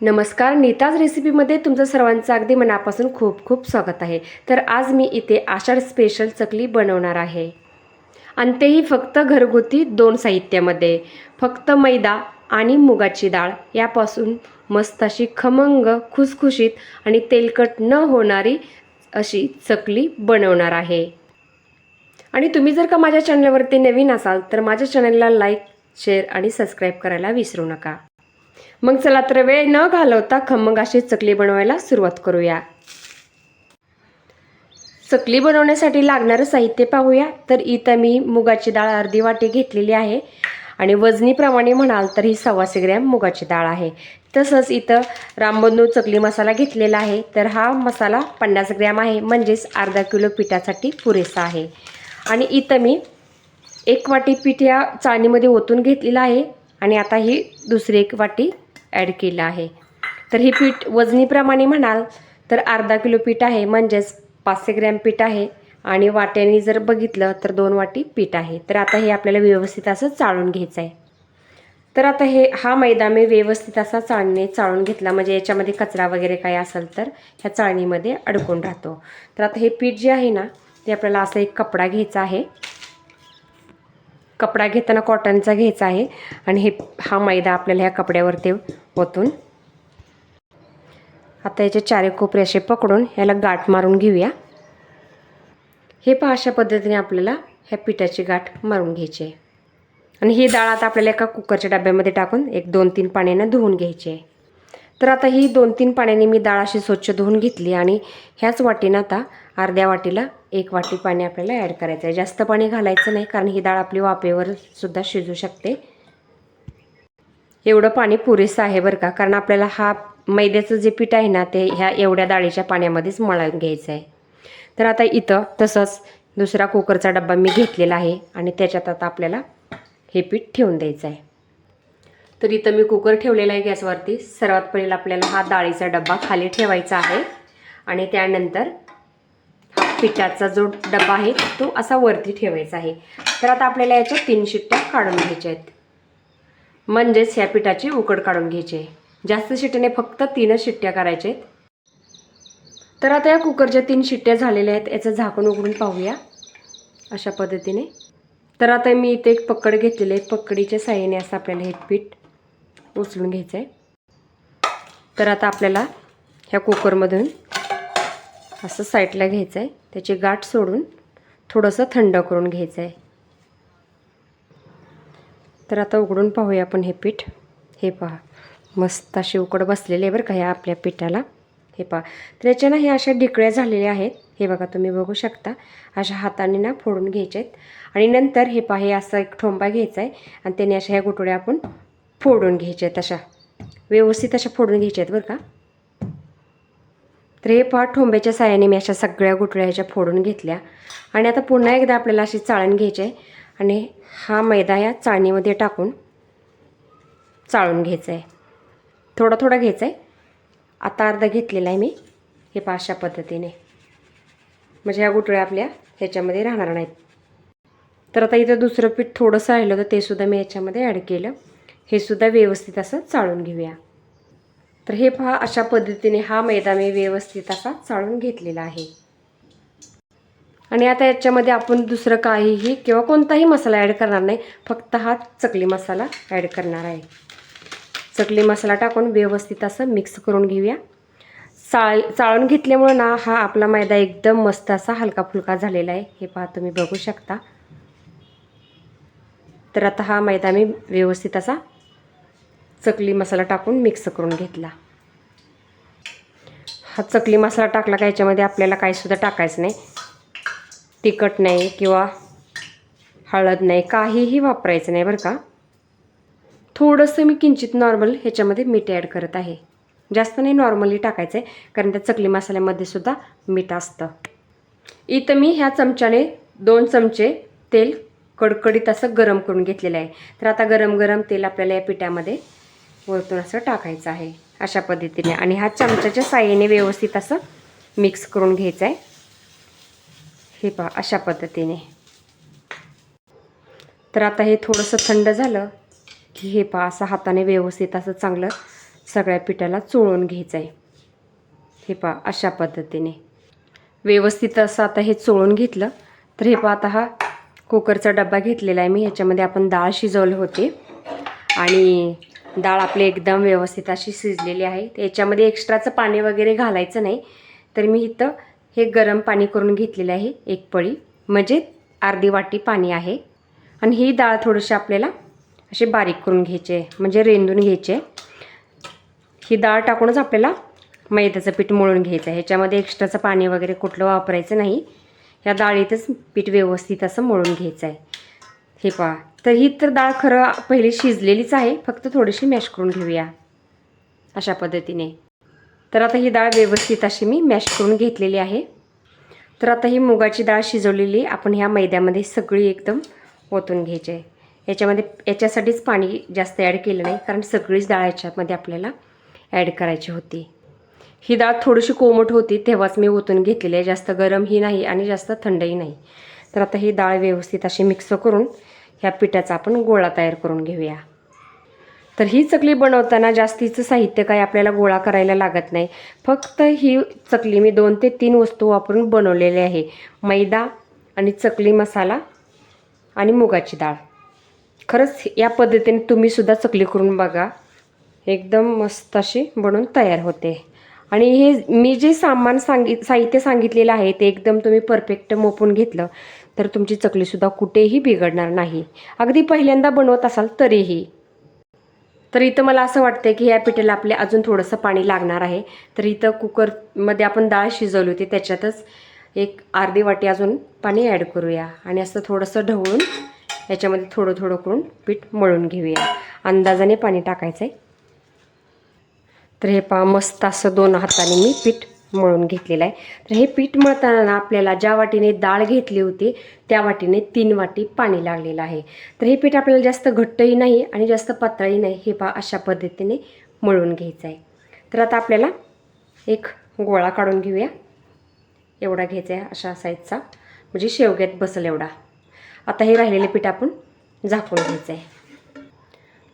नमस्कार नीताज रेसिपीमध्ये तुमचं सर्वांचं अगदी मनापासून खूप खूप स्वागत आहे. तर आज मी इथे आषाढ स्पेशल चकली बनवणार आहे. आणि तेही फक्त घरगुती दोन साहित्यामध्ये. फक्त मैदा आणि मुगाची डाळ यापासून मस्त अशी खमंग खुसखुशीत आणि तेलकट न होणारी अशी चकली बनवणार आहे. आणि तुम्ही जर का माझ्या चॅनलवरती नवीन असाल तर माझ्या चॅनलला लाईक शेअर आणि सबस्क्राईब करायला विसरू नका. मग चला तर वेळ न घालवता खमंग अशी चकली बनवायला सुरुवात करूया. चकली बनवण्यासाठी लागणारं साहित्य पाहूया. तर इथं मी मुगाची डाळ अर्धी वाटी घेतलेली आहे. आणि वजनीप्रमाणे म्हणाल तर ही सव्वाशे ग्रॅम मुगाची डाळ आहे. तसंच इथं रामबंधू चकली मसाला घेतलेला आहे. तर हा मसाला पन्नास ग्रॅम आहे. म्हणजेच अर्धा किलो पिठासाठी पुरेसा आहे. आणि इथं मी एक वाटी पीठ या चाळणीमध्ये ओतून घेतलेलं आहे. आणि आता ही दुसरी एक वाटी ॲड केलं आहे. तर हे पीठ वजनीप्रमाणे म्हणाल तर अर्धा किलो पीठ आहे म्हणजेच पाचशे ग्रॅम पीठ आहे. आणि वाट्याने जर बघितलं तर दोन वाटी पीठ आहे. तर आता हे आपल्याला व्यवस्थित असं चाळून घ्यायचं आहे. तर आता हे हा मैदा मी व्यवस्थित असा चाळणे चाळून घेतला. म्हणजे याच्यामध्ये कचरा वगैरे काय असेल तर ह्या चाळणीमध्ये अडकून राहतो. तर आता हे पीठ जे आहे ना ते आपल्याला असा एक कपडा घ्यायचा आहे. कपडा घेताना कॉटनचा घ्यायचा आहे. आणि हे हा मैदा आपल्याला ह्या कपड्यावरती ओतून आता याचे चारे कोपरे असे पकडून ह्याला गाठ मारून घेऊया. हे पहा अशा पद्धतीने आपल्याला ह्या पिठाची गाठ मारून घ्यायची आहे. आणि ही डाळ आता आपल्याला एका कुकरच्या डब्यामध्ये टाकून एक दोन तीन पाण्यानं धुवून घ्यायची आहे. तर आता ही दोन तीन पाण्याने मी डाळ अशी स्वच्छ धुवून घेतली आणि ह्याच वाटीनं आता अर्ध्या वाटीला एक वाटी पाणी आपल्याला ॲड करायचं आहे. जास्त पाणी घालायचं नाही कारण ही डाळ आपली वाफेवर सुद्धा शिजू शकते. एवढं पाणी पुरेसं आहे बरं का कारण आपल्याला हा मैद्याचं जे पीठ आहे ना ते ह्या एवढ्या डाळीच्या पाण्यामध्येच मळून घ्यायचं आहे. तर आता इथं तसंच दुसरा कुकरचा डब्बा मी घेतलेला आहे आणि त्याच्यात आता आपल्याला हे पीठ ठेवून द्यायचं आहे. तर इथं मी कुकर ठेवलेला आहे गॅसवरती. सर्वात पहिला आपल्याला हा डाळीचा डब्बा खाली ठेवायचा आहे. आणि त्यानंतर हा पिठाचा जो डब्बा आहे तो असा वरती ठेवायचा आहे. तर आता आपल्याला याच्या तीन शिट्ट्या काढून घ्यायच्या आहेत. म्हणजेच ह्या पिठाची उकड काढून घ्यायची आहे. जास्त शिट्ट्याने फक्त तीनच शिट्ट्या करायच्या आहेत. तर आता या कुकरच्या तीन शिट्ट्या झालेल्या आहेत. याचं झाकण उघडून पाहूया. अशा पद्धतीने. तर आता मी इथे एक पकड घेतलेली आहे. पकडीच्या साह्याने असं आपल्याला हे पीठ उचलून घ्यायचं आहे तर आता आपल्याला ह्या कुकरमधून असं साईडला घ्यायचं आहे त्याची गाठ सोडून थोडंसं थंड करून घ्यायचं आहे तर आता उघडून पाहूया आपण हे पीठ. हे पहा मस्त अशी उकड बसलेली आहे बरं का ह्या आपल्या पिठाला. हे पहा तर याच्या ना हे अशा ढिकळ्या झालेल्या आहेत. हे बघा तुम्ही बघू शकता. अशा हाताने ना फोडून घ्यायचे आहेत आणि नंतर हे पहा हे असं एक ठोंबा घ्यायचा आहे आणि त्याने अशा ह्या गुटोड्या आपण फोडून घ्यायच्या आहेत अशा व्यवस्थित अशा फोडून घ्यायच्या आहेत बरं का. तर हे पहा ठोंब्याच्या साह्याने मी अशा सगळ्या गुटळ्या ह्याच्या फोडून घेतल्या. आणि आता पुन्हा एकदा आपल्याला अशी चाळण घ्यायची आहे. आणि हा मैदा या चाळणीमध्ये टाकून चाळून घ्यायचा आहे. थोडा थोडा घ्यायचा आहे. आता अर्धा घेतलेला आहे मी. हे पहा अशा पद्धतीने. म्हणजे ह्या गुटळ्या आपल्या ह्याच्यामध्ये राहणार नाहीत. तर आता इथं दुसरं पीठ थोडंसं राहिलं तर ते सुद्धा मी याच्यामध्ये ॲड केलं. हे सुद्धा व्यवस्थित असं चाळून घेऊया. तर हे पहा अशा पद्धतीने हा मैदा मी व्यवस्थित असा चाळून घेतलेला आहे. आणि आता याच्यामध्ये आपण दुसरं काहीही किंवा कोणताही मसाला ॲड करणार नाही फक्त हा चकली मसाला ॲड करणार आहे. चकली मसाला टाकून व्यवस्थित असं मिक्स करून घेऊया. चाळ चाळून घेतल्यामुळं ना हा आपला मैदा एकदम मस्त असा हलका फुलका झालेला आहे. हे पहा तुम्ही बघू शकता. तर आता हा मैदा मी व्यवस्थित असा चकली मसाला टाकून मिक्स करून घेतला. हा चकली मसाला टाकला का याच्यामध्ये आपल्याला काहीसुद्धा टाकायचं नाही. तिखट नाही किंवा हळद नाही काहीही वापरायचं नाही बरं का. थोडंसं मी किंचित नॉर्मल ह्याच्यामध्ये मीठ ॲड करत आहे. जास्त नाही नॉर्मली टाकायचं आहे कारण त्या चकली मसाल्यामध्ये सुद्धा मीठ असतं. इथं मी ह्या चमच्याने दोन चमचे तेल कडकडीत असं गरम करून घेतलेलं आहे. तर आता गरम गरम तेल आपल्याला या पिठामध्ये वरतून असं टाकायचं आहे अशा पद्धतीने. आणि हा चमच्याच्या साह्याने व्यवस्थित असं मिक्स करून घ्यायचं आहे हे पहा अशा पद्धतीने. तर आता हे थोडंसं थंड झालं की हे पहा असं हाताने व्यवस्थित असं चांगलं सगळ्या पिठाला चोळून घ्यायचं आहे हे पहा अशा पद्धतीने. व्यवस्थित असं आता हे चोळून घेतलं. तर हे पहा आता हा कुकरचा डब्बा घेतलेला आहे मी. ह्याच्यामध्ये आपण डाळ शिजवले होते. आणि डाळ आपली एकदम व्यवस्थित अशी शिजलेली आहे. याच्यामध्ये एक्स्ट्राचं पाणी वगैरे घालायचं नाही. तर मी इथं हे गरम पाणी करून घेतलेलं आहे एक पळी. म्हणजे अर्धी वाटी पाणी आहे. आणि ही डाळ थोडीशी आपल्याला अशी बारीक करून घ्यायची आहे म्हणजे रेंदून घ्यायची आहे. ही डाळ टाकूनच आपल्याला मैद्याचं पीठ मळून घ्यायचं आहे. ह्याच्यामध्ये एक्स्ट्राचं पाणी वगैरे कुठलं वापरायचं नाही. ह्या डाळीतच पीठ व्यवस्थित असं मळून घ्यायचं आहे. हे पहा तर ही तर डाळ खरं पहिले शिजलेलीच आहे. फक्त थोडीशी मॅश करून घेऊया. अशा पद्धतीने. तर आता ही डाळ व्यवस्थित अशी मी मॅश करून घेतलेली आहे. तर आता ही मुगाची डाळ शिजवलेली आपण ह्या मैद्यामध्ये सगळी एकदम ओतून घ्यायची आहे. याच्यामध्ये याच्यासाठीच पाणी जास्त ॲड केलं नाही कारण सगळीच डाळ याच्यामध्ये आपल्याला ॲड करायची होती. ही डाळ थोडीशी कोमट होती तेव्हाच मी ओतून घेतलेली आहे. जास्त गरमही नाही आणि जास्त थंडही नाही. तर आता ही डाळ व्यवस्थित अशी मिक्स करून ह्या पिठाचा आपण गोळा तयार करून घेऊया. तर ही चकली बनवताना जास्तीचं साहित्य काय आपल्याला गोळा करायला लागत नाही. फक्त ही चकली मी दोन ते तीन वस्तू वापरून बनवलेली आहे. मैदा आणि चकली मसाला आणि मुगाची डाळ. खरंच या पद्धतीने तुम्हीसुद्धा चकली करून बघा. एकदम मस्त अशी बनून तयार होते. आणि हे मी जे सामान सांगित साहित्य सांगितलेलं आहे ते एकदम तुम्ही परफेक्ट मोपून घेतलं. तर तुमची चकलीसुद्धा कुठेही बिघडणार नाही. अगदी पहिल्यांदा बनवत असाल तरीही. तर इथं मला असं वाटतं की ह्या पिठेला आपले अजून थोडंसं पाणी लागणार आहे. तर इथं कुकरमध्ये आपण डाळ शिजवली होती त्याच्यातच एक अर्धी वाटी अजून पाणी ॲड करूया. आणि असं थोडंसं ढवळून याच्यामध्ये थोडं थोडं करून पीठ मळून घेऊया. अंदाजाने पाणी टाकायचं आहे तर हे पहा मस्त असं दोन हाताने मी पीठ मळून घेतलेलं आहे. तर हे पीठ मळताना आपल्याला ज्या वाटीने डाळ घेतली होती त्या वाटीने तीन वाटी पाणी लागलेलं आहे. तर हे पीठ आपल्याला जास्त घट्टही नाही आणि जास्त पातळही नाही हे पहा अशा पद्धतीने मळून घ्यायचं आहे. तर आता आपल्याला एक गोळा काढून घेऊया. एवढा घ्यायचा आहे अशा साईजचा म्हणजे शेवग्यात बसेल एवढा. आता हे राहिलेले पीठ आपण झाकून घ्यायचं आहे.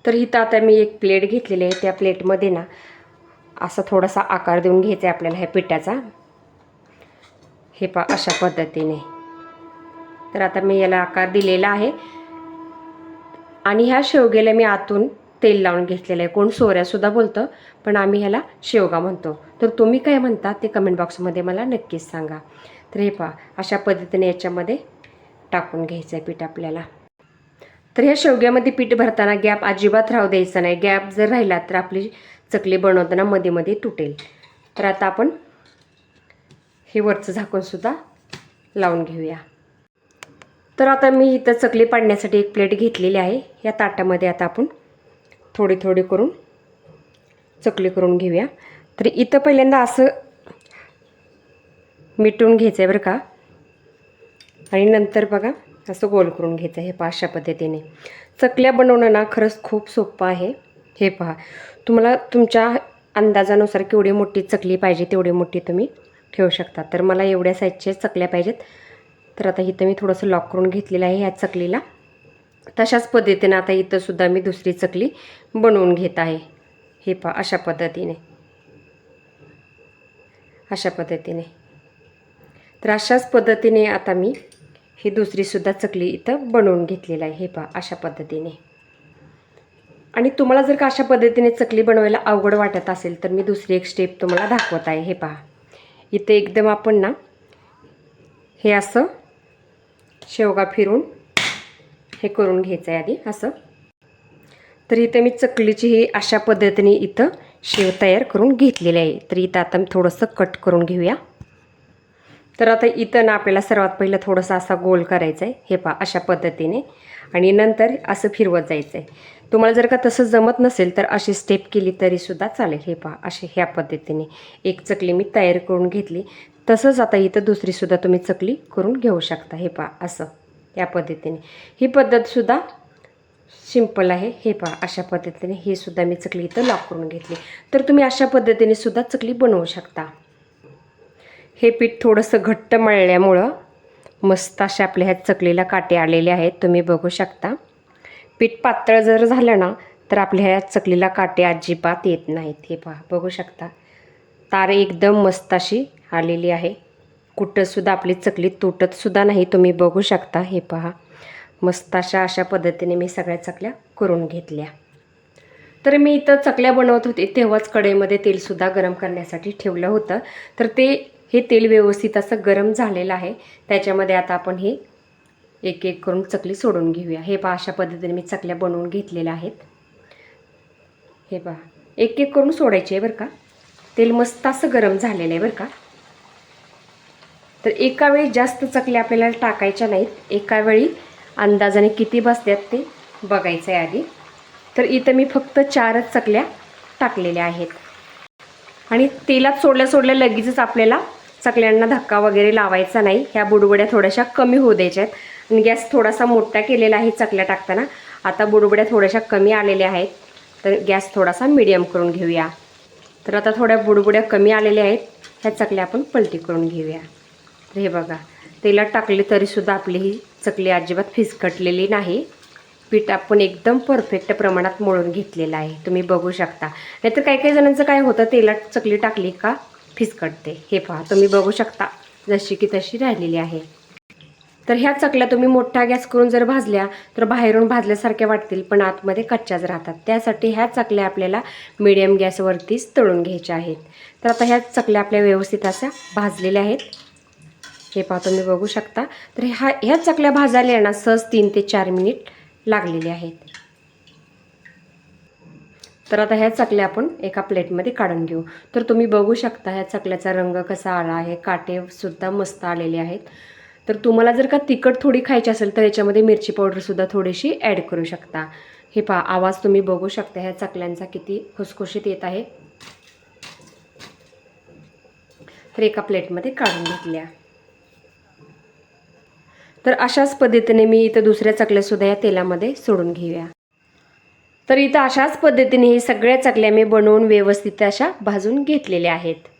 तर इथं आता मी एक प्लेट घेतलेली आहे. त्या प्लेटमध्ये ना असा थोडासा आकार देऊन घ्यायचा आहे आपल्याला ह्या पिठाचा. हे पा अशा पद्धतीने. तर आता मी याला आकार दिलेला आहे. आणि ह्या शेवग्याला मी आतून तेल लावून घेतलेलं आहे. कोण सोऱ्यासुद्धा बोलतं पण आम्ही ह्याला शेवगा म्हणतो. तर तुम्ही काय म्हणता ते कमेंट बॉक्समध्ये मला नक्कीच सांगा. तर हे पहा अशा पद्धतीने याच्यामध्ये टाकून घ्यायचं आहे पीठ आपल्याला. तर ह्या शेवग्यामध्ये पीठ भरताना गॅप अजिबात राहू द्यायचा नाही. गॅप जर राहिला तर आपली चकली बनवताना मध्ये मध्ये तुटेल. तर आता आपण हे वरचं झाकणसुद्धा लावून घेऊया. तर आता मी इथं चकली पाडण्यासाठी एक प्लेट घेतलेली आहे. या ताटामध्ये आता आपण थोडी थोडी करून चकली करून घेऊया. तर इथं पहिल्यांदा असं मिटून घ्यायचं आहे बरं का. आणि नंतर बघा असं गोल करून घ्यायचं आहे हे पाचशा पद्धतीने. चकल्या बनवणं ना खरंच खूप सोपं आहे. हे पहा. तुम्हाला तुमच्या अंदाजानुसार केवढी मोठी चकली पाहिजे तेवढी मोठी तुम्ही ठेवू शकता. तर मला एवढ्या साईजचे चकल्या पाहिजेत. तर आता इथं मी थोडंसं लॉक करून घेतलेलं आहे ह्या चकलीला. तशाच पद्धतीने आता इथंसुद्धा मी दुसरी चकली बनवून घेत आहे. हे पहा अशा पद्धतीने. अशा पद्धतीने. तर अशाच पद्धतीने आता मी ही दुसरीसुद्धा चकली इथं बनवून घेतलेलं आहे. हे पहा अशा पद्धतीने. आणि तुम्हाला जर का अशा पद्धतीने चकली बनवायला अवघड वाटत असेल तर मी दुसरी एक स्टेप तुम्हाला दाखवत आहे. हे पहा. इथे एकदम आपण ना हे असं शेवगा फिरून हे करून घ्यायचं आहे आधी असं. तर इथं मी चकलीची ही अशा पद्धतीने इथं शेव तयार करून घेतलेली आहे. तर इथं आता मी थोडंसं कट करून घेऊया. तर आता इथं ना आपल्याला सर्वात पहिलं थोडंसं असा गोल करायचा आहे हे पहा अशा पद्धतीने. आणि नंतर असं फिरवत जायचं आहे तुम्हाला जर का तसं जमत नसेल तर अशी स्टेप केली तरीसुद्धा चालेल. हे पहा असे ह्या पद्धतीने एक चकली मी तयार करून घेतली. तसंच आता इथं दुसरीसुद्धा तुम्ही चकली करून घेऊ शकता. हे पहा असं या पद्धतीने. ही पद्धतसुद्धा सिंपल आहे. हे पहा अशा पद्धतीने ही सुद्धा मी चकली इथं लॉक करून घेतली. तर तुम्ही अशा पद्धतीने सुद्धा चकली बनवू शकता. हे पीठ थोडंसं घट्ट मळल्यामुळं मस्त अशा आपल्या ह्या चकलीला काटे आलेले आहेत. तुम्ही बघू शकता. पीठ पातळ जर झालं ना तर आपल्या ह्या चकलीला काटे अजिबात येत नाहीत. हे पहा बघू शकता. तार एकदम मस्त अशी आलेली आहे. कुठंसुद्धा आपली चकली तुटतसुद्धा नाही तुम्ही बघू शकता. हे पहा मस्त अशा अशा पद्धतीने मी सगळ्या चकल्या करून घेतल्या. तर मी इथं चकल्या बनवत होते तेव्हाच कढईमध्ये तेलसुद्धा गरम करण्यासाठी ठेवलं होतं. तर ते हे तेल व्यवस्थित असं गरम झालेलं आहे. त्याच्यामध्ये आता आपण हे एक एक करून चकली सोडून घेऊया. हे पहा अशा पद्धतीने मी चकल्या बनवून घेतलेल्या आहेत. हे पहा एक एक करून सोडायचे आहे बरं का. तेल मस्त असं गरम झालेलं आहे बरं का. तर एका वेळी जास्त चकल्या आपल्याला टाकायच्या नाहीत. एका वेळी अंदाजाने किती बसतात ते बघायचं आहे आधी. तर इथं मी फक्त चारच चकल्या टाकलेल्या आहेत. आणि तेलात सोडल्या सोडल्या लगेचच आपल्याला चकल्यांना धक्का वगैरे लावायचा नाही. ह्या बुडबुड्या थोड्याशा कमी होऊ द्यायच्या आहेत. आणि गॅस थोडासा मोठा केलेला आहे चकल्या टाकताना. आता बुडबुड्या थोड्याशा कमी आलेल्या आहेत. तर गॅस थोडासा मिडियम करून घेऊया. तर आता थोड्या बुडबुड्या कमी आलेल्या आहेत. ह्या चकल्या आपण पलटी करून घेऊया. तर हे बघा तेलात टाकले तरीसुद्धा आपली ही चकली अजिबात फिसकटलेली नाही. पीठ आपण एकदम परफेक्ट प्रमाणात मळून घेतलेलं आहे. तुम्ही बघू शकता. नाहीतर काही काही जणांचं काय होतं तेलात चकली टाकली का फिसकटते. हे पहा तुम्ही बघू शकता जशी की तशी राहिलेली आहे. तर ह्या चकल्या तुम्ही मोठा गॅस करून जर भाजल्या तर बाहेरून भाजल्यासारख्या वाटतील पण आतमध्ये कच्च्याच राहतात. त्यासाठी ह्या चकल्या आपल्याला मिडियम गॅसवरतीच तळून घ्यायच्या आहेत. तर आता ह्या चकल्या आपल्या व्यवस्थित अशा भाजलेल्या आहेत. हे पहा तुम्ही बघू शकता. तर ह्या ह्या चकल्या भाजायला ना सहज तीन ते चार मिनिट लागलेले आहेत. तर आता ह्या चकल्या आपण एका प्लेटमध्ये काढून घेऊ. तर तुम्ही बघू शकता ह्या चकल्याचा रंग कसा आला आहे. काटेसुद्धा मस्त आलेले आहेत. तर तुम्हाला जर का तिखट थोडी खायची असेल तर याच्यामध्ये मिरची पावडरसुद्धा थोडीशी ॲड करू शकता. हे पहा आवाज तुम्ही बघू शकता ह्या चकल्यांचा किती खुसखुशीत येत आहे. तर एका प्लेटमध्ये काढून घेतल्या. तर अशाच पद्धतीने मी इथं दुसऱ्या चकल्यासुद्धा या तेलामध्ये सोडून घेऊया. तर इथं अशाच पद्धतीने हे सगळ्या चकल्या मी बनवून व्यवस्थित अशा भाजून घेतलेल्या आहेत.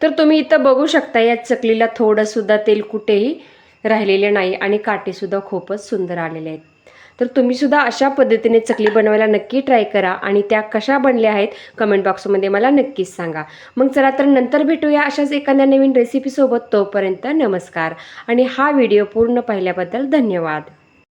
तर तुम्ही इथं बघू शकता या चकलीला थोडंसुद्धा तेल कुठेही राहिलेले नाही आणि काटेसुद्धा खूपच सुंदर आलेले आहेत. तर तुम्हीसुद्धा अशा पद्धतीने चकली बनवायला नक्की ट्राय करा आणि त्या कशा बनल्या आहेत कमेंट बॉक्समध्ये मला नक्कीच सांगा. मग चला तर नंतर भेटूया अशाच एखाद्या नवीन रेसिपीसोबत तोपर्यंत नमस्कार आणि हा व्हिडिओ पूर्ण पाहिल्याबद्दल धन्यवाद.